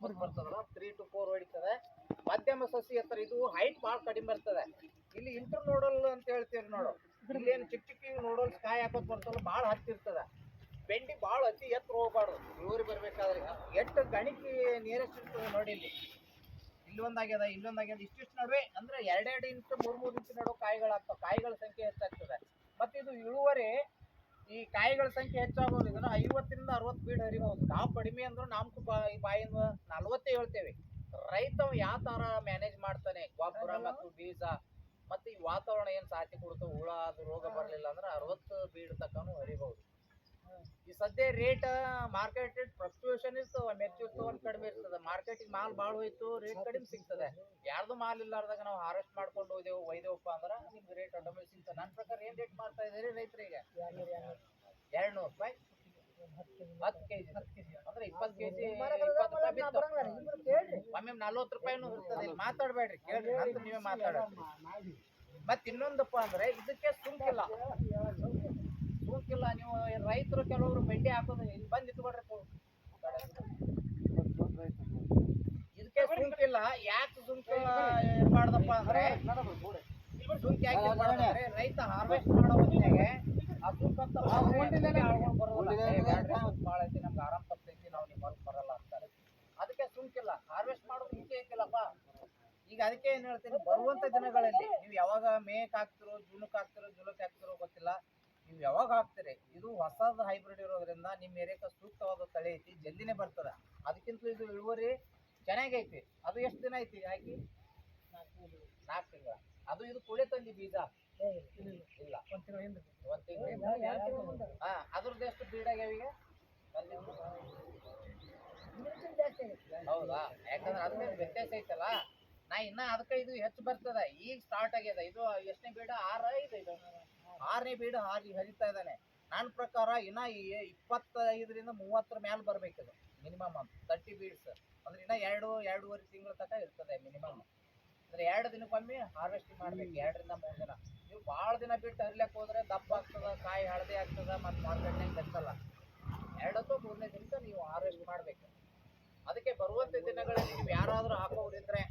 ಇಪ್ಪತ್ತು ಬರ್ತದಲ್ಲ three to four ಹೊಡಿತದೆ. ಮಧ್ಯಮ ಸಸಿ ಎತ್ತರ ಇದು ಹೈಟ್ ಭಾಳ ಕಡಿಮೆ ಬರ್ತದೆ. ಇಲ್ಲಿ ಇಂಟರ್ ನೋಡಲ್ ಅಂತ ಹೇಳ್ತೀವಿ ನೋಡು. ಇಲ್ಲೇನು ಚಿಕ್ಕ ಚಿಕ್ಕ ನೋಡಲ್ ಕಾಯಿ ಹಾಕೋದ್ ಬರ್ತಲ್ಲ, ಭಾಳ ಹತ್ತಿರ್ತದ. ಬೆಂಡಿ ಭಾಳ ಅತಿ ಎತ್ತರ ಹೋಗ್ಬಾರ್ದು. ಇಳುವರಿ ಬರ್ಬೇಕಾದ್ರೆ ಎಷ್ಟು ಗಣಿಕೆ ನಿಯರೆಸ್ಟ್ ಇರ್ತದೆ ನೋಡಿ ಇಲ್ಲಿ. ಇಲ್ಲೊಂದಾಗ್ಯದ ಇಲ್ಲೊಂದಾಗ್ಯದ. ಇಷ್ಟಿಷ್ಟು ನಡುವೆ ಅಂದ್ರೆ ಎರಡೆರಡು ಇಂಚು ಮೂರ್ ಮೂರು ಇಂಚು ನಡುವೆ ಕಾಯಿಗಳಾಗ್ತವೆ. ಕಾಯಿಗಳ ಸಂಖ್ಯೆ ಹೆಚ್ಚಾಗ್ತದೆ. ಮತ್ತೆ ಇದು ಇಳುವರಿ ಈ ಕಾಯಿಗಳ ಸಂಖ್ಯೆ ಹೆಚ್ಚಾಗೋದು ಇದನ್ನ ಐವತ್ತರಿಂದ ಅರವತ್ತು ಬೀಡ್ ಹರಿಬಹುದು. ನಾವು ಕಡಿಮೆ ಅಂದ್ರೂ ನಾಲ್ಕು ಬಾಯಿ ಬಾಯಿಂದ ನಲವತ್ತೇ ಹೇಳ್ತೇವೆ. ರೈತ ಯಾವ ತರ ಮ್ಯಾನೇಜ್ ಮಾಡ್ತಾನೆ? ಗೊಬ್ಬರ ಮತ್ತು ಬೀಜ. ಮತ್ತೆ ಈ ವಾತಾವರಣ ಏನ್ ಸಾಥಿ ಕೊಡ್ತಾವ ಹುಳ ಅದು ರೋಗ ಬರಲಿಲ್ಲ ಅಂದ್ರೆ ಅರವತ್ತು ಬೀಡ್ ತಕ್ಕನು ಹರಿಬಹುದು. ಈ ಸದ್ಯ ರೇಟ್ ಮಾರ್ಕೆಟ್ ರೇಟ್ ಫ್ಲಕ್ಚುಯೇಷನ್ ಇರ್ತದ ಮೆಚ್ಚು ಇರ್ತವ ಒಂದ್ ಕಡಿಮೆ ಇರ್ತದ. ಮಾರ್ಕೆಟಿಗೆ ಮಾಲ್ ಭಾಳ ಹೋಯ್ತು ರೇಟ್ ಕಡಿಮೆ ಸಿಗ್ತದೆ. ಯಾರ್ದು ಮಾಲ್ ಇಲ್ಲಾರ್ದಾಗ ನಾವು ಹಾರೆಸ್ಟ್ ಮಾಡ್ಕೊಂಡು ಹೋದೆವು ಒಯ್ದೇವಪ್ಪ ಅಂದ್ರೆ ನಿಮ್ಗೆ ರೇಟ್ ಅಡಮೇಲೆ ಸಿಗ್ತದೆ. ನನ್ನ ಪ್ರಕಾರ ಏನ್ ರೇಟ್ ಮಾಡ್ತಾ ಇದ್ದೀರಿ ರೈತರಿಗೆ? ಎರಡು ನೂರು ರೂಪಾಯಿ. ಹತ್ತು ಕೆಜಿ. ಅಂದ್ರೆ ಇಪ್ಪತ್ತು ಕೆಜಿ ಇಪ್ಪತ್ತು ರೂಪಾಯಿ ಬಿತ್ತು. ಒಮ್ಮೆ ನಲ್ವತ್ತು ರೂಪಾಯಿನೂ ಇರ್ತದೆ ಇಲ್ಲಿ ಮಾತಾಡ್ಬೇಡ್ರಿ ಕೇಳ್ರಿ ಅಂತ ನೀವೇ ಮಾತಾಡ್ರಿ ಮತ್ತೆ ಇನ್ನೊಂದಪ್ಪ ಅಂದ್ರೆ ಇದಕ್ಕೆ ಸುಂಕಿಲ್ಲ ಸುಂಕಿಲ್ಲ ನೀವು ರೈತರು ಕೆಲವರು ಬೆಂಡೆ ಹಾಕೋದು ಇಲ್ಲಿ ಬಂದ್ ಇಟ್ಕೊಡ್ರಿ ಇದಕ್ಕೆ ಸುಂಕಿಲ್ಲ ಯಾಕೆ ಸುಂಕ ಮಾಡ್ದಪ್ಪ ಅಂದ್ರೆ ಸುಂಕ ಯಾಕೆ ಇರ್ಬಾರ್ದು ಅಂದ್ರೆ ರೈತ ಹಾರ್ವೆಸ್ಟ್ ಮಾಡೋ ಹೊತ್ತಿನಾಗೆ ಆ ಸುಂಕ ಅಂತ ಭಾಳ ಐತಿ ನಮ್ಗೆ ಆರಾಮ್ ತಪ್ಪೈತಿ ನಾವು ನಿಮ್ಮ ಹೊರಗೆ ಬರಲ್ಲ ಅಂತಾರೆ. ಅದಕ್ಕೆ ಸುಂಕಿಲ್ಲ ಹಾರ್ವೆಸ್ಟ್ ಮಾಡೋದು ಹಿಂಗೆ ಐತಿಲ್ಲಪ್ಪ. ಈಗ ಅದಕ್ಕೆ ಏನು ಹೇಳ್ತೀನಿ ಬರುವಂತ ದಿನಗಳಲ್ಲಿ ನೀವು ಯಾವಾಗ ಮೇಕ್ ಹಾಕ್ತಿರೋ ಜೂನಕ್ಕೆ ಹಾಕ್ತಿರೋ ಜುಲಕ್ ಹಾಕ್ತಿರೋ ಗೊತ್ತಿಲ್ಲ. ನೀವು ಯಾವಾಗ ಹಾಕ್ತೀರಿ? ಇದು ಹೊಸದ ಹೈಬ್ರಿಡ್ ಇರೋದ್ರಿಂದ ನಿಮ್ಮ ಏರಿಯಾಕ ಸೂಕ್ತವಾದ ತಳಿ ಐತಿ ಜಲ್ದಿನೇ ಬರ್ತದ. ಅದಕ್ಕಿಂತ ಇದು ಇಳುವರಿ ಚೆನ್ನಾಗೈತಿ ಅದು ಎಷ್ಟು ದಿನ ಐತಿ ಹಾಕಿ? ನಾಲ್ಕು ತಿಂಗಳ. ಅದು ಇದು ಕುಳೆ ತಂದಿ ಬೀಜ? ಇಲ್ಲ ಒಂದ್ ತಿಂಗಳಿಂದ ಹಾ ಅದ್ರದ್ದು ಎಷ್ಟು ಬೀಡ್ ಆಗ್ಯಾವ ಈಗ? ಹೌದಾ? ಯಾಕಂದ್ರೆ ಅದ್ರ ವ್ಯತ್ಯಾಸ ಐತಲ್ಲ? ನಾ ಇನ್ನ ಅದಕ್ಕೆ ಇದು ಹೆಚ್ಚು ಬರ್ತದ. ಈಗ ಸ್ಟಾರ್ಟ್ ಆಗ್ಯದ. ಇದು ಎಷ್ಟನೇ ಬೀಡ ಆರ ಐದು ಇದು. ಆರನೇ ಬೀಡ್ ಹಾರಿ ಹರಿತಾ ಇದ್ದಾನೆ. ನನ್ನ ಪ್ರಕಾರ ಇನ್ನ ಇಪ್ಪತ್ತೈದರಿಂದ ಮೂವತ್ತರ ಬರ್ಬೇಕು ಅದು ಮಿನಿಮಮ್ ಅಂತ ತರ್ಟಿ ಬೀಡ್ಸ್ ಅಂದ್ರೆ ಇನ್ನ ಎರಡು, ಎರಡೂವರೆ ತಿಂಗಳ ತನಕ ಇರ್ತದೆ ಮಿನಿಮಮ್ ಅಂದ್ರೆ ಎರಡು ದಿನಕ್ಕೊಮ್ಮೆ ಹಾರ್ವೆಸ್ಟಿಂಗ್ ಮಾಡ್ಬೇಕು, ಎರಡರಿಂದ ಮೂರು ದಿನ. ನೀವು ಭಾಳ ದಿನ ಬಿಟ್ಟು ಹರಿಲಕ್ಕೆ ಹೋದ್ರೆ ದಪ್ಪ ಆಗ್ತದ, ಕಾಯಿ ಹಳದಿ ಆಗ್ತದ, ಮತ್ತು ಮಾರ್ಕೆಟ್ನಾಗ ಬೆಚ್ಚಲ್ಲ ಎರಡತ್ತು ಮೂರನೇ ದಿನಕ್ಕೆ ನೀವು ಹಾರ್ವೆಸ್ಟ್ ಮಾಡ್ಬೇಕು. ಅದಕ್ಕೆ ಬರುವಂತ ದಿನಗಳಲ್ಲಿ ನೀವು ಯಾರಾದ್ರೂ ಹಾಕೋರಿದ್ರೆ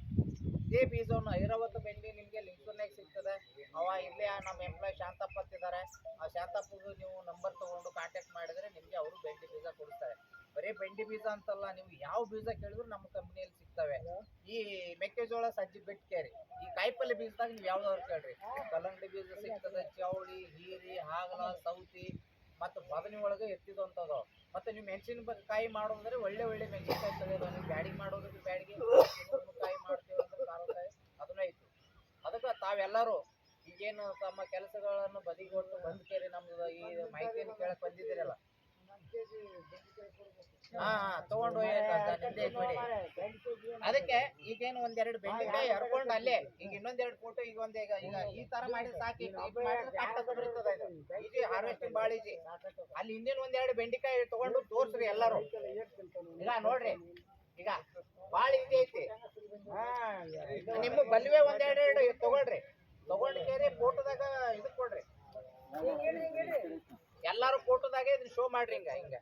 ಇದೇ ಬೀಜವನ್ನು ಐರಾವತ್ತು ಬೆಂಡಿ ನಿಮಗೆ ಲಿಂಕ್ಸೂರ್ನಾಗ ಸಿಗ್ತದೆ ಅವ ಇಲ್ಲೇ ನಮ್ಮ ಎಂಪ್ಲಾಯ್ ಶಾಂತಪ್ಪ ಆ ನೀವು ನಂಬರ್ ತಗೊಂಡು ಕಾಂಟ್ಯಾಕ್ಟ್ ಮಾಡಿದ್ರೆ ನಿಮಗೆ ಅವರು ಬೆಂಡಿ ಬೀಜ ಕೊಡ್ತಾರೆ. ಬರೀ ಬೆಂಡಿ ಬೀಜ ಅಂತಲ್ಲ, ನೀವು ಯಾವ ಬೀಜ ಕೇಳಿದ್ರು ನಮ್ಮ ಕಂಪ್ನಿಯಲ್ಲಿ ಸಿಗ್ತವೆ. ಈ ಮೆಕ್ಕೆಜೋಳ ಸಜ್ಜಿ ಬೆಟ್ಕೇರಿ ಈ ಕಾಯಿಪಲ್ಲೆ ಬೀಜದಾಗ ನೀವು ಯಾವ್ದಾದ್ರು ಕೇಳ್ರಿ. ಕಲ್ಲಂಗಡಿ ಬೀಜ ಸಿಗ್ತದೆ, ಚೌಳಿ, ಹೀರಿ, ಹಾಗಲ, ಸೌತಿ ಮತ್ತು ಬದನಿ ಒಳಗೆ ಎತ್ತಿದಂಥದ್ದು. ಮತ್ತೆ ನೀವು ಮೆಣಸಿನಕಾಯಿ ಮಾಡೋದಂದ್ರೆ ಒಳ್ಳೆ ಒಳ್ಳೆ ಮೆಣಸಿನಕಾಯಿ ತಳಿಯೋದು ನೀವು ಬ್ಯಾಡಿಗೆ ಮಾಡೋದಕ್ಕೆ ಬ್ಯಾಡಿಗೆ ಕಾಯಿ ಮಾಡ್ತೀವಿ ಅಂದ್ರೆ ಕಾಯಿ ಅದನ್ನ ಐತಿ ಅದಕ್ಕೆ ತಾವೆಲ್ಲರೂ ಈಗೇನು ತಮ್ಮ ಕೆಲಸಗಳನ್ನು ಬದಿಗೊಟ್ಟು ಬಂದ್ ಕೇಳಿ ನಮ್ದು ಈ ಮಾಹಿತಿಯನ್ನು ಕೇಳಕ್ ಬಂದಿದ್ದೀರಲ್ಲ? ಹಾ ತಗೊಂಡು ಅದಕ್ಕೆ ಈಗೇನು ಒಂದೆರಡು ಬೆಂಡೆಕಾಯಿ ಹರ್ಕೊಂಡು ಅಲ್ಲೇ, ಈಗ ಇನ್ನೊಂದೆರಡು ಫೋಟೋ, ಈಗ ಒಂದ್, ಈಗ ಈಗ ಈ ತರ ಮಾಡಿ ಸಾಕಿ ಇದು ಹಾರ್ವೆಸ್ಟಿಂಗ್ ಈಜಿ ಅಲ್ಲಿ ಹಿಂದಿನ ಒಂದೆರಡು ಬೆಂಡೆಕಾಯಿ ತಗೊಂಡು ತೋರ್ಸ್ರಿ ಎಲ್ಲರೂ. ಈಗ ನೋಡ್ರಿ, ಈಗ ಬಾಳ ಈಜಿ ಐತಿ. ನಿಮ್ಮ ಬಲ್ವೆ ಒಂದೆರಡು ತಗೊಳ್ರಿ. ತಗೊಂಡು ಕೇರಿ ಫೋಟೋದಾಗ ಇದು ಕೊಡ್ರಿ. ಎಲ್ಲಾರು ಫೋಟೋದಾಗ ಇದನ್ನ ಶೋ ಮಾಡ್ರಿ ಹಿಂಗ ಹಿಂಗ.